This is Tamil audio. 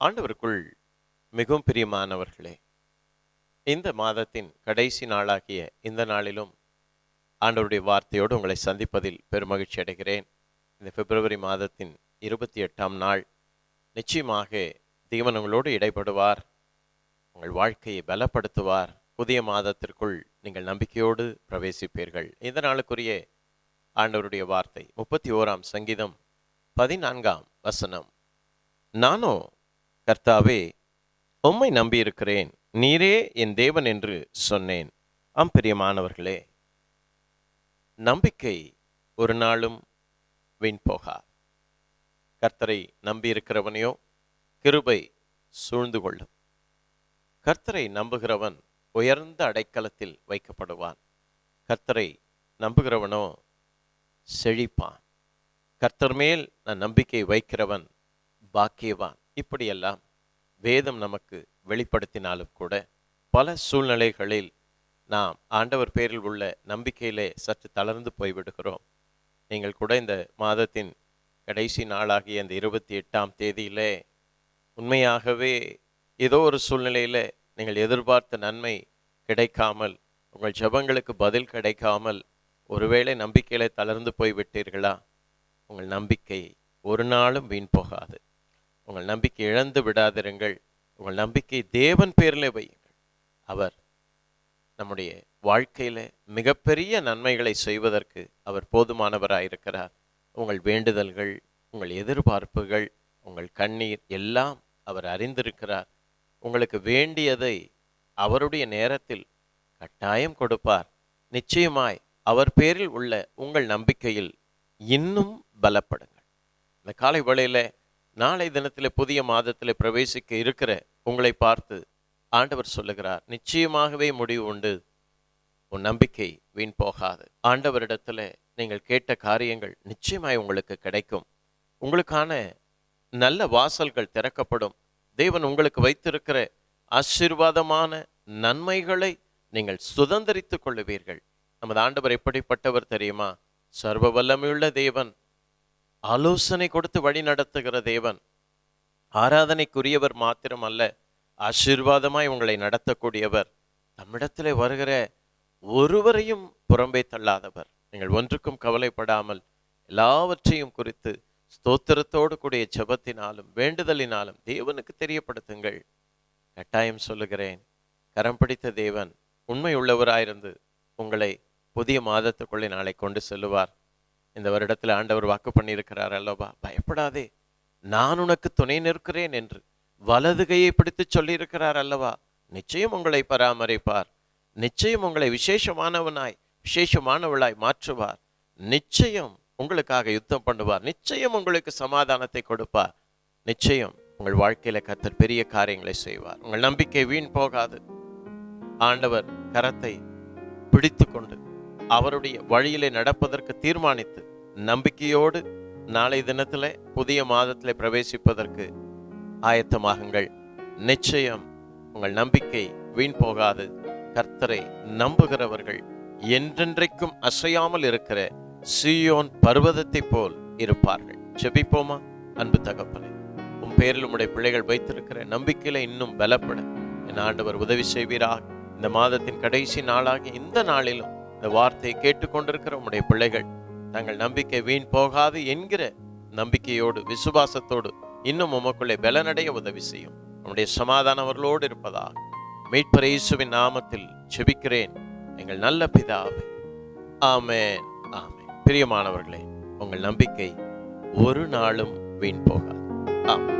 ஆண்டவருக்குள் மிகவும் பிரியமானவர்களே இந்த மாதத்தின் கடைசி நாளாகிய இந்த நாளிலும் ஆண்டவருடைய வார்த்தையோடு உங்களை சந்திப்பதில் பெருமகிழ்ச்சி அடைகிறேன். இந்த பிப்ரவரி மாதத்தின் இருபத்தி எட்டாம் நாள் நிச்சயமாக தீவனங்களோடு இடைபடுவார் இடைப்படுவார் உங்கள் வாழ்க்கையை பலப்படுத்துவார். புதிய மாதத்திற்குள் நீங்கள் நம்பிக்கையோடு பிரவேசிப்பீர்கள். இந்த நாளுக்குரிய ஆண்டவருடைய வார்த்தை முப்பத்தி ஓராம் சங்கீதம் பதினான்காம் வசனம். நானோ கர்த்தாவே உம்மை நம்பியிருக்கிறேன். நீரே என் தேவன் என்று சொன்னேன். ஆம் பிரியமானவர்களே நம்பிக்கை ஒரு நாளும் வீண் போகா. கர்த்தரை நம்பியிருக்கிறவனையோ கிருபை சூழ்ந்து கொள்ளும். கர்த்தரை நம்புகிறவன் உயர்ந்த அடைக்கலத்தில் வைக்கப்படுவான். கர்த்தரை நம்புகிறவனோ செழிப்பான். கர்த்தர் மேல் நான் நம்பிக்கை வைக்கிறவன் பாக்கியவான். இப்படியெல்லாம் வேதம் நமக்கு வெளிப்படுத்தினாலும் கூட பல சூழ்நிலைகளில் நாம் ஆண்டவர் பேரில் உள்ள நம்பிக்கையிலே சற்று தளர்ந்து போய்விடுகிறோம். நீங்கள் கூட இந்த மாதத்தின் கடைசி நாளாகிய அந்த இருபத்தி எட்டாம் தேதியிலே உண்மையாகவே ஏதோ ஒரு சூழ்நிலையில் நீங்கள் எதிர்பார்த்த நன்மை கிடைக்காமல் உங்கள் ஜெபங்களுக்கு பதில் கிடைக்காமல் ஒருவேளை நம்பிக்கையில தளர்ந்து போய்விட்டீர்களா? உங்கள் நம்பிக்கை ஒரு நாளும் வீண் போகாது. உங்கள் நம்பிக்கை இழந்து விடாதிருங்கள். உங்கள் நம்பிக்கை தேவன் பேரிலே வையுங்கள். அவர் நம்முடைய வாழ்க்கையில மிகப்பெரிய நன்மைகளை செய்வதற்கு அவர் போதுமானவராயிருக்கிறார். உங்கள் வேண்டுதல்கள் உங்கள் எதிர்பார்ப்புகள் உங்கள் கண்ணீர் எல்லாம் அவர் அறிந்திருக்கிறார். உங்களுக்கு வேண்டியதை அவருடைய நேரத்தில் கட்டாயம் கொடுப்பார். நிச்சயமாய் அவர் பேரில் உள்ள உங்கள் நம்பிக்கையில் இன்னும் பலப்படுங்கள். இந்த காலை வேளையில நாளை தினத்தில் புதிய மாதத்தில் பிரவேசிக்க இருக்கிற உங்களை பார்த்து ஆண்டவர் சொல்லுகிறார் நிச்சயமாகவே முடிவு உண்டு. உன் நம்பிக்கை வீண் போகாது. ஆண்டவரிடத்துல நீங்கள் கேட்ட காரியங்கள் நிச்சயமாய் உங்களுக்கு கிடைக்கும். உங்களுக்கான நல்ல வாசல்கள் திறக்கப்படும். தேவன் உங்களுக்கு வைத்திருக்கிற ஆசீர்வாதமான நன்மைகளை நீங்கள் சுதந்திரித்துக் கொள்ளுவீர்கள். நமது ஆண்டவர் எப்படிப்பட்டவர் தெரியுமா? சர்வ வல்லமையுள்ள தேவன். ஆலோசனை கொடுத்து வழி நடத்துகிற தேவன். ஆராதனைக்குரியவர் மாத்திரம் அல்ல ஆசீர்வாதமாய் உங்களை நடத்தக்கூடியவர். தம்மிடத்தில் வருகிற ஒருவரையும் புறம்பே தள்ளாதவர். நீங்கள் ஒன்றுக்கும் கவலைப்படாமல் எல்லாவற்றையும் குறித்து ஸ்தோத்திரத்தோடு கூடிய ஜபத்தினாலும் வேண்டுதலினாலும் தேவனுக்கு தெரியப்படுத்துங்கள். கட்டாயம் சொல்லுகிறேன் கரம் பிடித்த தேவன் உண்மை உள்ளவராயிருந்து உங்களை புதிய மாதத்துக்குள்ளே நாளை கொண்டு செல்லுவார். இந்த வருடத்தில் ஆண்டவர் வாக்கு பண்ணியிருக்கிறார் அல்லவா? பயப்படாதே. நான் உனக்கு துணை நிற்கிறேன் என்று வலது கையை பிடித்து சொல்லியிருக்கிறார் அல்லவா? நிச்சயம் உங்களை பராமரிப்பார். நிச்சயம் உங்களை விசேஷமானவனாய் விசேஷமானவளாய் மாற்றுவார். நிச்சயம் உங்களுக்காக யுத்தம் பண்ணுவார். நிச்சயம் உங்களுக்கு சமாதானத்தை கொடுப்பார். நிச்சயம் உங்கள் வாழ்க்கையில கத்தர் பெரிய காரியங்களை செய்வார். உங்கள் நம்பிக்கை வீண் போகாது. ஆண்டவர் கரத்தை பிடித்து கொண்டு அவருடைய வழியிலே நடப்பதற்கு தீர்மானித்து நம்பிக்கையோடு நாளை தினத்துல புதிய மாதத்திலே பிரவேசிப்பதற்கு ஆயத்தமாகுங்கள். நிச்சயம் உங்கள் நம்பிக்கை வீண் போகாது. கர்த்தரை நம்புகிறவர்கள் என்றென்றைக்கும் அசையாமல் இருக்கிற சீயோன் பர்வதத்தை போல் இருப்பார்கள். செபிப்போமா அன்பு தகப்பனே உன் பேரில் உம்முடைய பிள்ளைகள் வைத்திருக்கிற நம்பிக்கையில இன்னும் பலப்பட என் ஆண்டவர் உதவி செய்வீராக. இந்த மாதத்தின் கடைசி நாளாகி இந்த நாளிலும் இந்த வார்த்தையை கேட்டுக்கொண்டிருக்கிற உம்முடைய பிள்ளைகள் தங்கள் நம்பிக்கை வீண் போகாது என்கிற நம்பிக்கையோடு விசுவாசத்தோடு இன்னும் உமக்குள்ளே பலனடைய உதவி செய்யும். உம்முடைய சமாதானம் அவர்களோடு இருப்பதா மீட்பர் இயேசுவின் நாமத்தில் செபிக்கிறேன். எங்கள் நல்ல பிதாவே ஆமே ஆமென். பிரியமானவர்களே உங்கள் நம்பிக்கை ஒரு நாளும் வீண் போகாது. ஆமாம்